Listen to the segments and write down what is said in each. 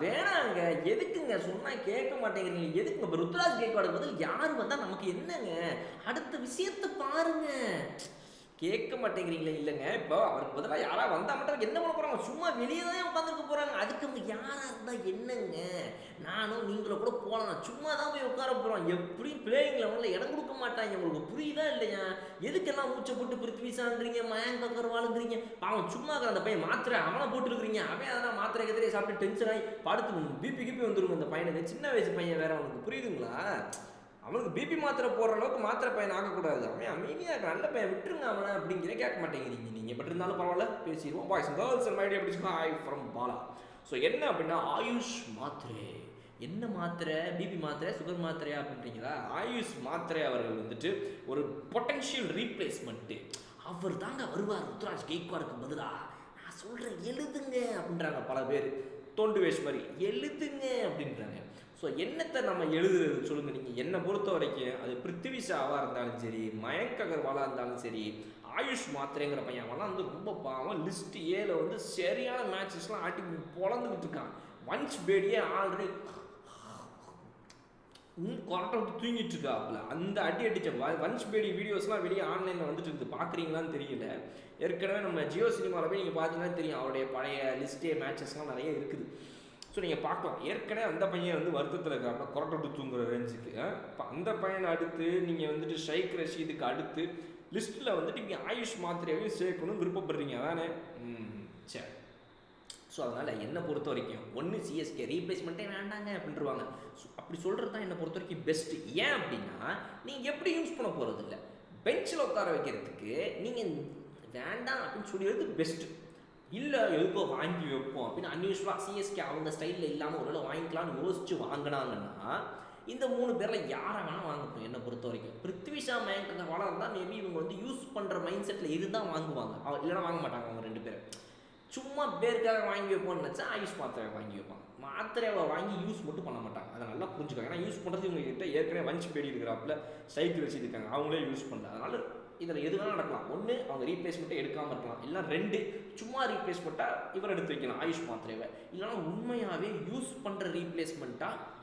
வேணாங்க. எதுக்குங்க? சொன்னால் கேட்க மாட்டேங்கிறீங்க. எதுக்குங்க? இப்போ ருத்ராஜ் கேட்காடு பதில் யார் வந்தால் நமக்கு என்னங்க? அடுத்த விஷயத்த பாருங்க. கேட்க மாட்டேங்கிறீங்களே இல்லைங்க. இப்போ அவருக்கு பதிலாக யாராவது வந்தால் மட்டும் என்ன பண்ண போகிறாங்க சும்மா வெளியே தான் உட்காந்துருக்க போகிறாங்க அதுக்கு அவங்க யாராக இருந்தால் என்னங்க? நானும் நீங்களும் கூட போகலாம் சும்மா தான் போய் உட்கார போகிறோம் எப்படி பிளேயிங் லெவலில் இடம் கொடுக்க மாட்டாங்க. உங்களுக்கு புரியுதா இல்லையா? எதுக்கெல்லாம் மூச்சை போட்டு பிருத்விசான்றீங்க மயங்க கருவாளுங்கிறீங்க பாவம் சும்மா இருக்கிற அந்த பையன் மாத்திரை அவனை போட்டுருக்கிறீங்க. அவன் அதெல்லாம் மாத்திரை கத்திரையை சாப்பிட்டு டென்ஷன் ஆகி படுத்து பிபி கிபி வந்துருங்க. அந்த பையனுக்கு. சின்ன வயசு பையன் வேற அவனுக்கு. புரியுதுங்களா? அவனுக்கு பிபி மாத்திரை போடுற அளவுக்கு மாத்திரை பையன் ஆகக்கூடாது. அவன் அமைதியாக நல்ல பையன் விட்டுருங்க அவனை அப்படிங்கிற கேட்க மாட்டேங்கிறீங்க நீங்கள் பட் இருந்தாலும் பரவாயில்ல பேசிடுவோம். Boys girls and my dear அப்படி ஹாய் ஃப்ரம் பாலா ஸோ என்ன அப்படின்னா ஆயுஷ் மாத்திரை. என்ன மாத்திரை? பிபி மாத்திரை சுகர் மாத்திரையா அப்படின்றீங்களா? ஆயுஷ் மாத்திரை அவர்கள் வந்துட்டு ஒரு பொட்டன்ஷியல் ரீப்ளேஸ்மெண்ட்டு அவர் தாங்க வருவார். ருத்ராஜ் கேக்வாருக்கு பதிலா. நான் சொல்கிறேன் எழுதுங்க அப்படின்றாங்க பல பேர். தோண்டு வேஷ் மாதிரி எழுதுங்க அப்படின்றாங்க. ஸோ என்னத்தை நம்ம எழுதுறது சொல்லுங்கள் நீங்கள் என்னை பொறுத்த வரைக்கும் அது பிருத்திவி ஷாவாக இருந்தாலும் சரி மயங்க் அகர்வாலாக இருந்தாலும் சரி ஆயுஷ் மாத்திரைங்கிற பையன் அவன்லாம் வந்து ரொம்ப பாவம். லிஸ்ட் ஏல வந்து சரியான மேட்சஸ்லாம் ஆட்டி பொழந்துக்கிட்டு இருக்கான். வன்ச் பேடியே ஆல்ரெடி கொரட்டை விட்டு தூங்கிட்டு இருக்காப்புல. அந்த அடி அடிச்ச வன்ஸ் பேடி வீடியோஸ்லாம் வெளியே ஆன்லைனில் வந்துட்டு இருக்குது. பார்க்குறீங்களான்னு தெரியல. ஏற்கனவே நம்ம ஜியோ சினிமாவில் போய் நீங்கள் பார்த்தீங்கன்னா தெரியும். அவருடைய பழைய லிஸ்டே மேட்சஸ்லாம் நிறைய இருக்குது. ஸோ நீங்கள் பார்க்கலாம் ஏற்கனவே அந்த பையன் வந்து வருத்தத்தில் இருக்காப்புல கொரட்டை விட்டு தூங்குற ரேஞ்சுக்கு இப்போ அந்த பையனை அடுத்து நீங்கள் வந்துட்டு ஷைக் ரஷீதுக்கு அடுத்து லிஸ்ட்டில் வந்துட்டு இங்கே ஆயுஷ் மாத்திரையாகவே சேர்க்கணும் விருப்பப்படுறீங்க. அதானே? சரி ஸோ அதனால் என்னை பொறுத்த வரைக்கும்? ஒன்று சிஎஸ்கே ரீப்ளேஸ்மெண்ட்டே வேண்டாங்க அப்படின்றவாங்க. ஸோ அப்படி சொல்கிறது தான் என்னை பொறுத்த வரைக்கும் பெஸ்ட்டு ஏன் அப்படின்னா நீங்கள் எப்படி யூஸ் பண்ண போகிறது இல்லை பெஞ்சில் உட்கார வைக்கிறதுக்கு நீங்கள் வேண்டாம் அப்படின்னு சொல்லிடுறது பெஸ்ட்டு இல்லை எதுக்கோ வாங்கி வைப்போம் அப்படின்னு அன்யூஸ்வலாக சிஎஸ்கே அவங்க ஸ்டைலில் இல்லாமல் ஒருவேளை வாங்கிக்கலாம்னு யோசிச்சு வாங்கினாங்கன்னா இந்த மூணு பேரில் யாரை வேணால் வாங்கட்டும் என்னை பொறுத்த வரைக்கும் பிருத்விஷா மயங்க வளர்ந்தால் மேபி இவங்க வந்து யூஸ் பண்ணுற மைண்ட் செட்டில் இருந்தால் வாங்குவாங்க அவ- இல்லைன்னா வாங்க மாட்டாங்க அவங்க ரெண்டு பேரும் சும்மா பேருக்காக வாங்கி வைப்போம்னு நினச்சா ஆயுஷ் மாத்திரை வாங்கி வைப்பாங்க மாத்திரையை வாங்கி யூஸ் மட்டும் பண்ண மாட்டாங்க அதை நல்லா புரிஞ்சுக்காங்க ஏன்னா யூஸ் பண்ணுறது இவங்க கிட்ட ஏற்கனவே வஞ்சி பேடி இருக்கிறாப்புல சைக்கிள் வச்சுருக்காங்க அவங்களே யூஸ் பண்ணல அதனால இதில் எது வேணால் நடக்கலாம்? ஒன்று அவங்க ரீப்ளேஸ்மெண்ட்டே எடுக்காமல் இருக்கலாம். இல்லை ரெண்டு சும்மா ரீப்ளேஸ்மெண்ட்டாக இவர் எடுத்து வைக்கலாம் ஆயுஷ் மாத்திரைவை இல்லைனா உண்மையாகவே யூஸ் பண்ணுற ரீப்ளேஸ்மெண்ட்டாக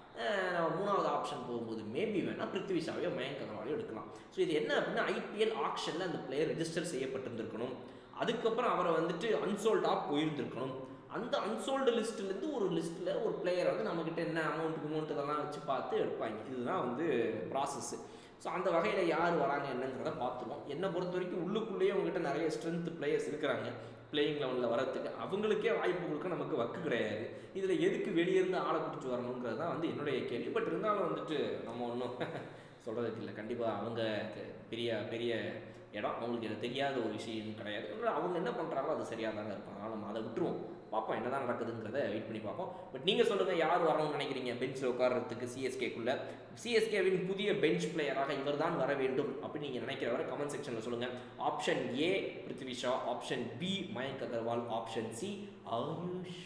மூணாவது ஆப்ஷன் போகும்போது மேபி வேணால் பிருத்விஷாவையோ மயங்க் அகர்வாலையோ எடுக்கலாம். ஸோ இது என்ன அப்படின்னா ஐபிஎல் ஆக்ஷனில் அந்த பிளேயர் ரெஜிஸ்டர் செய்யப்பட்டிருந்திருக்கணும். அதுக்கப்புறம் அவரை வந்துட்டு அன்சோல்டாக போயிருந்திருக்கணும். அந்த அன்சோல்டு லிஸ்ட்லேருந்து ஒரு லிஸ்ட்டில் ஒரு பிளேயரை வந்து நம்மக்கிட்ட என்ன அமௌண்ட் அமௌண்ட் இதெல்லாம் வச்சு பார்த்து எடுப்பாங்க. இதுதான் வந்து ப்ராசஸ்ஸு ஸோ அந்த வகையில் யார் வராங்க என்னங்கிறத பார்த்துருவோம். என்னை பொறுத்த வரைக்கும் உள்ளுக்குள்ளேயே உங்ககிட்ட நிறைய ஸ்ட்ரென்த் பிளேயர்ஸ் இருக்கிறாங்க. பிளேயிங் லெவனில் வரத்துக்கு அவங்களுக்கே வாய்ப்பு கொடுக்க நமக்கு வக்கு கிடையாது. இதில் எதுக்கு வெளியே இருந்து ஆளை பிடிச்சி வரணுங்கிறது தான் வந்து என்னுடைய கேள்வி. பட் இருந்தாலும் வந்துட்டு நம்ம ஒன்றும் சொல்கிறதுக்கு இல்லை. கண்டிப்பாக அவங்க பெரிய பெரிய இடம். அவங்களுக்கு இது தெரியாத ஒரு விஷயம் கிடையாது. அவங்க என்ன பண்ணுறாங்களோ அது சரியாக தாங்க இருப்பாங்க ஆனால் நம்ம அதை விட்டுருவோம். பார்ப்போம் என்ன தான் நடக்குதுங்கிறத வெயிட் பண்ணி பார்ப்போம். பட் நீங்கள் சொல்லுங்கள் யார் வரணும்னு நினைக்கிறீங்க? பெஞ்சில் உட்கார்றதுக்கு சிஎஸ்கேக்குள்ளே சிஎஸ்கேவின் புதிய பெஞ்ச் பிளேயராக இவர் தான் வர வேண்டும் அப்படின்னு நீங்கள் நினைக்கிறவரை கமெண்ட் செக்ஷனில் சொல்லுங்கள் option A Prithvi Shaw option B Mayank Agarwal. Option C Ayush